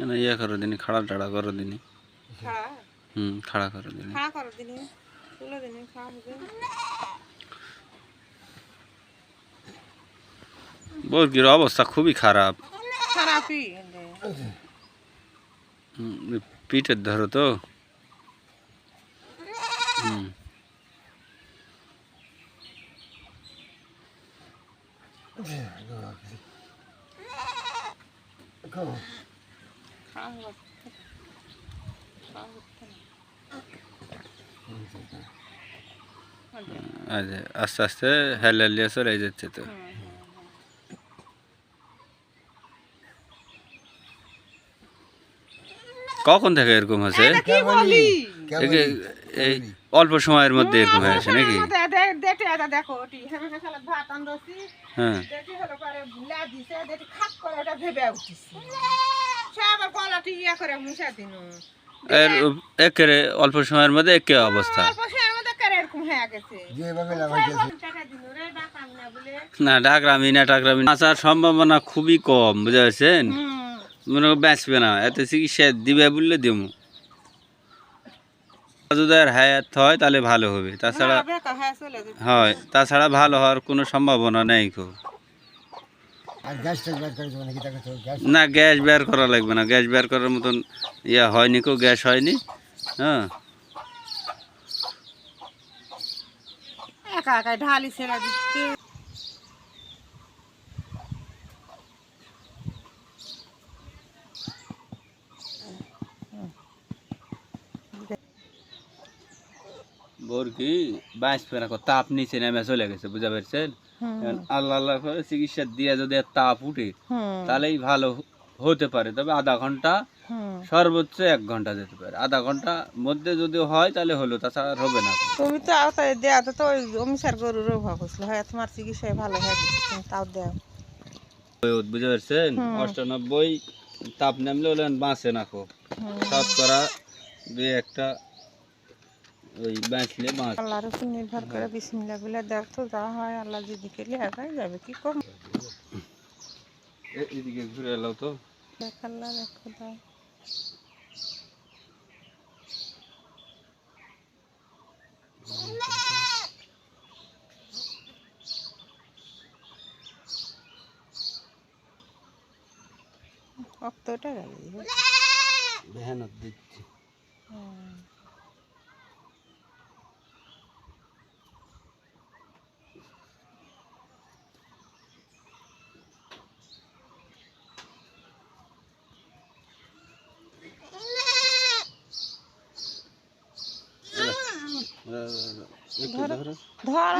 না ইয়ে করো দিনি খাড়া টাড়া করো দিনি হুম খাড়া করো দিনি খাড়া করো দিনি তুলে দিনি খাওয়া বর্গির অবস্থা খুবই খারাপ খারাপই হুম, পিঠের ধরো তো হুম খাওয়া আস্তে আস্তে হেলালিয়া চলে যাচ্ছে তো। কখন থেকে এরকম একে- এই অল্প সময়ের মধ্যে এরকম হয়ে আছে নাকি? দে- দে- দেখে এটা দেখো ওটি হেমে খেলা ভাত আনছি হ্যাঁ। ইয়া একেরে অল্প সময়ের মধ্যে একে অবস্থা। অল্প সময়ের মধ্যে করে এরকম হয়ে গেছে। যেভাবে লাগাইতেছে টাকা দিন রে ডাকাম না বলে। না ডাকরামি না টাকরামি বাঁচার সম্ভাবনা খুবই কম বুঝতে পারছেন মনে করো বাঁচবে না। এত চিকিৎসা দিবে বললে দেবো যদি আর হায়াত হয় তাহলে ভালো হবে। তাছাড়া হ্যাঁ, হয় তাছাড়া ভালো হওয়ার কোনো সম্ভাবনা নেই খুব। না গ্যাস বের করা লাগবে না। গ্যাস বের করার মতন ইয়া হয়নি কো গ্যাস হয়নি। হ্যাঁ। একা একা ঢালি ছেড়ে দিচ্ছে। বোর কি না কো, তাপ নিচে নেমে চলে গেছে বুঝা পারছেন? আল্লাহ আল্লাহ করে চিকিৎসা দিয়ে যদি তাপ উঠে তাহলেই ভালো হতে পারে। তবে আধা ঘণ্টা সর্বোচ্চ এক ঘণ্টা যেতে পারে। আধা ঘণ্টা মধ্যে যদি হয় তাহলে হলো তাছাড়া হবে না। তুমি তো আওতায় দেয়া তো তো ওই অমিসার গরুর অভাব হয়েছিল। হয় তোমার চিকিৎসায় ভালো হয়ে তাও দেও বুঝতে পারছেন। অষ্টানব্বই তাপ নামলে হলে বাঁচে না খুব। হুম। শতকরা দুই একটা ওই বাঁচলে বাঁচ আল্লাহর উপর নির্ভর করে বিসমিল্লা বলে দেখ তো যা হয় আল্লাহ যদি কেলে একাই যাবে কি কম? এদিকে ঘুরে এলো তো। দেখ আল্লাহ দেখো দাও অক্তটা গেল। মেহনত দিচ্ছি। একটু ধরো। ধর